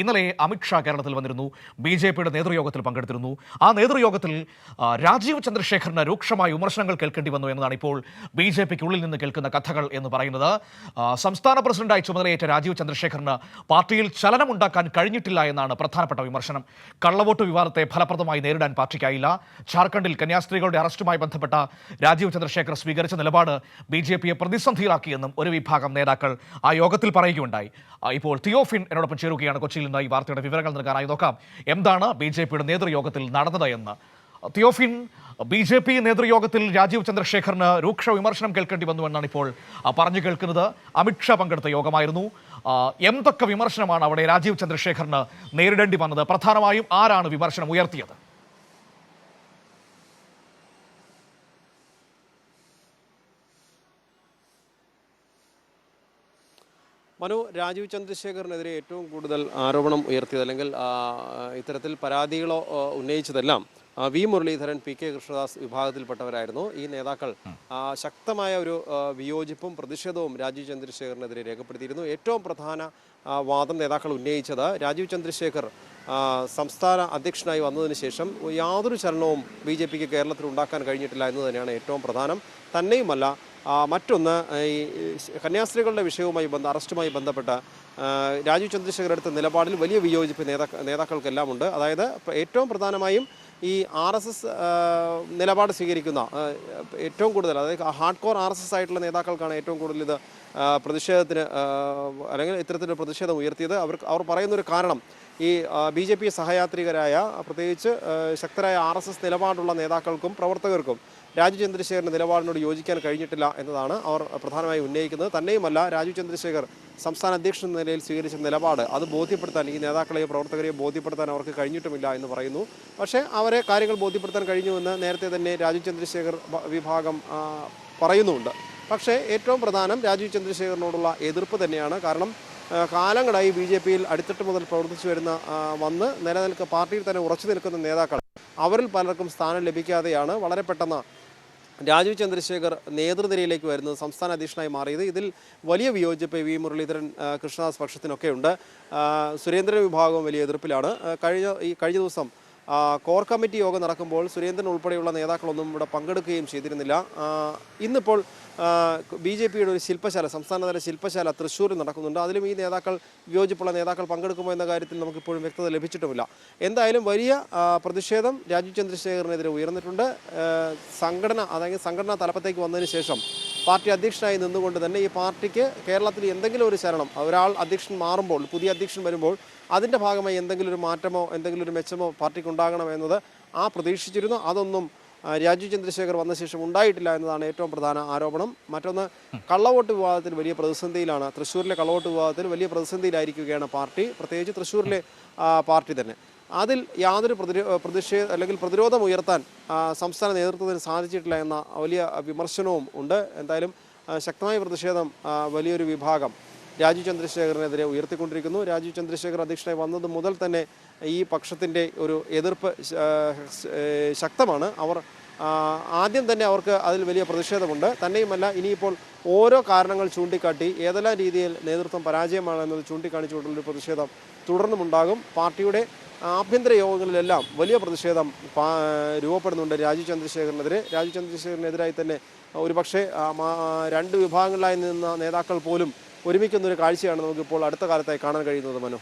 ഇന്നലെ അമിത്ഷാ കേരളത്തിൽ വന്നിരുന്നു. ബി ജെ പിയുടെ നേതൃയോഗത്തിൽ പങ്കെടുത്തിരുന്നു. ആ നേതൃയോഗത്തിൽ രാജീവ് ചന്ദ്രശേഖറിന് രൂക്ഷമായ വിമർശനങ്ങൾ കേൾക്കേണ്ടി വന്നു എന്നതാണ് ഇപ്പോൾ ബി ജെ പിക്ക് ഉള്ളിൽ നിന്ന് കേൾക്കുന്ന കഥകൾ എന്ന് പറയുന്നത്. സംസ്ഥാന പ്രസിഡന്റായി ചുമതലയേറ്റ രാജീവ് ചന്ദ്രശേഖറിന് പാർട്ടിയിൽ ചലനമുണ്ടാക്കാൻ കഴിഞ്ഞിട്ടില്ല എന്നാണ് പ്രധാനപ്പെട്ട വിമർശനം. കള്ളവോട്ട് വിവാദത്തെ ഫലപ്രദമായി നേരിടാൻ പാർട്ടിക്കായില്ല. ഝാർഖണ്ഡിൽ കന്യാസ്ത്രീകളുടെ അറസ്റ്റുമായി ബന്ധപ്പെട്ട രാജീവ് ചന്ദ്രശേഖർ സ്വീകരിച്ച നിലപാട് ബി ജെ പിയെ പ്രതിസന്ധിയിലാക്കിയെന്നും ഒരു വിഭാഗം നേതാക്കൾ ആ യോഗത്തിൽ പറയുകയുണ്ടായി. ഇപ്പോൾ തിയോഫിൻ എന്നോടൊപ്പം ചേരുകയാണ് കൊച്ചിയിൽ വാർത്തയുടെ വിവരങ്ങൾ നൽകാനായി നോക്കാം. എന്താണ് ബി ജെ പിയുടെ നേതൃയോഗത്തിൽ നടന്നത് എന്ന്? തിയോഫിൻ ബി ജെ പി നേതൃയോഗത്തിൽ രാജീവ് ചന്ദ്രശേഖറിന് രൂക്ഷ വിമർശനം കേൾക്കേണ്ടി വന്നു എന്നാണ് ഇപ്പോൾ പറഞ്ഞു കേൾക്കുന്നത്. അമിത്ഷാ പങ്കെടുത്ത യോഗമായിരുന്നു. എന്തൊക്കെ വിമർശനമാണ് അവിടെ രാജീവ് ചന്ദ്രശേഖറിന് നേരിടേണ്ടി വന്നത്? പ്രധാനമായും ആരാണ് വിമർശനം ഉയർത്തിയത്? മനു രാജീവ് ചന്ദ്രശേഖറിനെതിരെ ഏറ്റവും കൂടുതൽ ആരോപണം ഉയർത്തിയത് അല്ലെങ്കിൽ ഇത്തരത്തിൽ പരാതികളോ ഉന്നയിച്ചതെല്ലാം V Muraleedharan P K Krishnadas വിഭാഗത്തിൽപ്പെട്ടവരായിരുന്നു. ഈ നേതാക്കൾ ശക്തമായ ഒരു വിയോജിപ്പും പ്രതിഷേധവും രാജീവ് ചന്ദ്രശേഖറിനെതിരെ രേഖപ്പെടുത്തിയിരുന്നു. ഏറ്റവും പ്രധാന വാദം നേതാക്കൾ ഉന്നയിച്ചത് രാജീവ് ചന്ദ്രശേഖർ സംസ്ഥാന അധ്യക്ഷനായി വന്നതിന് ശേഷം യാതൊരു ചലനവും ബി ജെ പിക്ക് കേരളത്തിൽ ഉണ്ടാക്കാൻ കഴിഞ്ഞിട്ടില്ല എന്ന് തന്നെയാണ് ഏറ്റവും പ്രധാനം. തന്നെയുമല്ല മറ്റൊന്ന് ഈ കന്യാസ്ത്രീകളുടെ വിഷയവുമായി ബന്ധ അറസ്റ്റുമായി ബന്ധപ്പെട്ട രാജീവ് ചന്ദ്രശേഖർ എടുത്ത നിലപാടിൽ വലിയ വിയോജിപ്പ് നേതാക്ക നേതാക്കൾക്കെല്ലാം ഉണ്ട് അതായത് ഏറ്റവും പ്രധാനമായും ഈ ആർ എസ് എസ് നിലപാട് സ്വീകരിക്കുന്ന ഏറ്റവും കൂടുതൽ അതായത് hard core R S S ആയിട്ടുള്ള നേതാക്കൾക്കാണ് ഏറ്റവും കൂടുതൽ ഇത് പ്രതിഷേധത്തിന് അല്ലെങ്കിൽ ഇത്തരത്തിലൊരു പ്രതിഷേധം ഉയർത്തിയത്. അവർ അവർ പറയുന്നൊരു കാരണം ഈ ബി ജെ പി സഹയാത്രികരായ പ്രത്യേകിച്ച് ശക്തരായ ആർ എസ് എസ് നിലപാടുള്ള നേതാക്കൾക്കും പ്രവർത്തകർക്കും രാജു ചന്ദ്രശേഖരന്റെ നിലപാടിനോട് യോജിക്കാൻ കഴിഞ്ഞിട്ടില്ല എന്നതാണ് അവർ പ്രധാനമായി ഉന്നയിക്കുന്നത്. തന്നെയുമല്ല രാജു ചന്ദ്രശേഖർ സംസ്ഥാന അധ്യക്ഷൻ എന്ന നിലയിൽ സ്വീകരിച്ച നിലപാട് അത് ബോധ്യപ്പെടുത്താൻ ഈ നേതാക്കളെയോ പ്രവർത്തകരെയോ ബോധ്യപ്പെടുത്താൻ അവർക്ക് കഴിഞ്ഞിട്ടുമില്ല എന്ന് പറയുന്നു. പക്ഷേ അവരെ കാര്യങ്ങൾ ബോധ്യപ്പെടുത്താൻ കഴിഞ്ഞുവെന്ന് നേരത്തെ തന്നെ രാജു ചന്ദ്രശേഖർ വിഭാഗം പറയുന്നുമുണ്ട്. പക്ഷേ ഏറ്റവും പ്രധാനം രാജീവ് ചന്ദ്രശേഖറിനോടുള്ള എതിർപ്പ് തന്നെയാണ്. കാരണം കാലങ്ങളായി ബി ജെ പിയിൽ അടിത്തട്ട് മുതൽ പ്രവർത്തിച്ചു വരുന്ന വന്ന് നിലനിൽക്ക പാർട്ടിയിൽ തന്നെ ഉറച്ചു നിൽക്കുന്ന നേതാക്കൾ. അവരിൽ പലർക്കും സ്ഥാനം ലഭിക്കാതെയാണ് വളരെ പെട്ടെന്ന് രാജീവ് ചന്ദ്രശേഖർ നേതൃനിരയിലേക്ക് വരുന്നത് സംസ്ഥാന അധ്യക്ഷനായി മാറിയത്. ഇതിൽ വലിയ വിയോജിപ്പ് വി മുരളീധരൻ കൃഷ്ണദാസ് പക്ഷത്തിനൊക്കെയുണ്ട്. സുരേന്ദ്രൻ വിഭാഗവും വലിയ എതിർപ്പിലാണ്. കഴിഞ്ഞ ഈ കഴിഞ്ഞ ദിവസം കോർ കമ്മിറ്റി യോഗം നടക്കുമ്പോൾ സുരേന്ദ്രൻ ഉൾപ്പെടെയുള്ള നേതാക്കളൊന്നും ഇവിടെ പങ്കെടുക്കുകയും ചെയ്തിരുന്നില്ല. ഇന്നിപ്പോൾ ബി ജെ പിയുടെ ഒരു ശില്പശാല സംസ്ഥാനതല ശില്പശാല തൃശ്ശൂരിൽ നടക്കുന്നുണ്ട്. അതിലും ഈ നേതാക്കൾ വിയോജിപ്പുള്ള നേതാക്കൾ പങ്കെടുക്കുമോ എന്ന കാര്യത്തിൽ നമുക്കിപ്പോഴും വ്യക്തത ലഭിച്ചിട്ടുമില്ല. എന്തായാലും വലിയ പ്രതിഷേധം രാജീവ് ചന്ദ്രശേഖറിനെതിരെ ഉയർന്നിട്ടുണ്ട്. സംഘടന അതായത് സംഘടനാ തലപ്പത്തേക്ക് വന്നതിന് ശേഷം പാർട്ടി അധ്യക്ഷനായി നിന്നുകൊണ്ട് തന്നെ ഈ പാർട്ടിക്ക് കേരളത്തിൽ എന്തെങ്കിലും ഒരു ശരണം ഒരാൾ അധ്യക്ഷൻ മാറുമ്പോൾ പുതിയ അധ്യക്ഷൻ വരുമ്പോൾ അതിന്റെ ഭാഗമായി എന്തെങ്കിലും ഒരു മാറ്റമോ എന്തെങ്കിലും ഒരു മെച്ചമോ പാർട്ടിക്ക് ഉണ്ടാകണം എന്നത് ആ പ്രതീക്ഷിച്ചിരുന്നു. അതൊന്നും രാജു ചന്ദ്രശേഖർ വന്ന ശേഷം ഉണ്ടായിട്ടില്ല എന്നതാണ് ഏറ്റവും പ്രധാന ആരോപണം. മറ്റൊന്ന് കള്ളവോട്ട് വിവാദത്തിൽ വലിയ പ്രതിസന്ധിയിലാണ്. തൃശ്ശൂരിലെ കള്ളവോട്ട് വിവാദത്തിൽ വലിയ പ്രതിസന്ധിയിലായിരിക്കുകയാണ് പാർട്ടി. പ്രത്യേകിച്ച് തൃശ്ശൂരിലെ പാർട്ടി തന്നെ. അതിൽ യാതൊരു പ്രതിഷേധ അല്ലെങ്കിൽ പ്രതിരോധം ഉയർത്താൻ സംസ്ഥാന നേതൃത്വത്തിന് സാധിച്ചിട്ടില്ല എന്ന വലിയ വിമർശനവും ഉണ്ട്. എന്തായാലും ശക്തമായ പ്രതിഷേധം വലിയൊരു വിഭാഗം രാജീവ് ചന്ദ്രശേഖറിനെതിരെ ഉയർത്തിക്കൊണ്ടിരിക്കുന്നു. രാജീവ് ചന്ദ്രശേഖർ അധ്യക്ഷനായി വന്നത് മുതൽ തന്നെ ഈ പക്ഷത്തിന്റെ ഒരു എതിർപ്പ് ശക്തമാണ്. അവർ ആദ്യം തന്നെ അവർക്ക് അതിൽ വലിയ പ്രതിഷേധമുണ്ട്. തന്നെയുമല്ല ഇനിയിപ്പോൾ ഓരോ കാരണങ്ങൾ ചൂണ്ടിക്കാട്ടി ഏതെല്ലാം രീതിയിൽ നേതൃത്വം പരാജയമാണെന്നത് ചൂണ്ടിക്കാണിച്ചുകൊണ്ടുള്ളൊരു പ്രതിഷേധം തുടർന്നുമുണ്ടാകും. പാർട്ടിയുടെ ആഭ്യന്തര യോഗങ്ങളിലെല്ലാം വലിയ പ്രതിഷേധം രൂപപ്പെടുന്നുണ്ട് രാജീവ് ചന്ദ്രശേഖരനെതിരെ. രാജീവ് ചന്ദ്രശേഖരനെതിരായി തന്നെ ഒരുപക്ഷെ രണ്ട് വിഭാഗങ്ങളിലായി നിന്ന നേതാക്കൾ പോലും ഒരുമിക്കുന്ന ഒരു കാഴ്ചയാണ് നമുക്കിപ്പോൾ അടുത്ത കാലത്തായി കാണാൻ കഴിയുന്നത് മനു.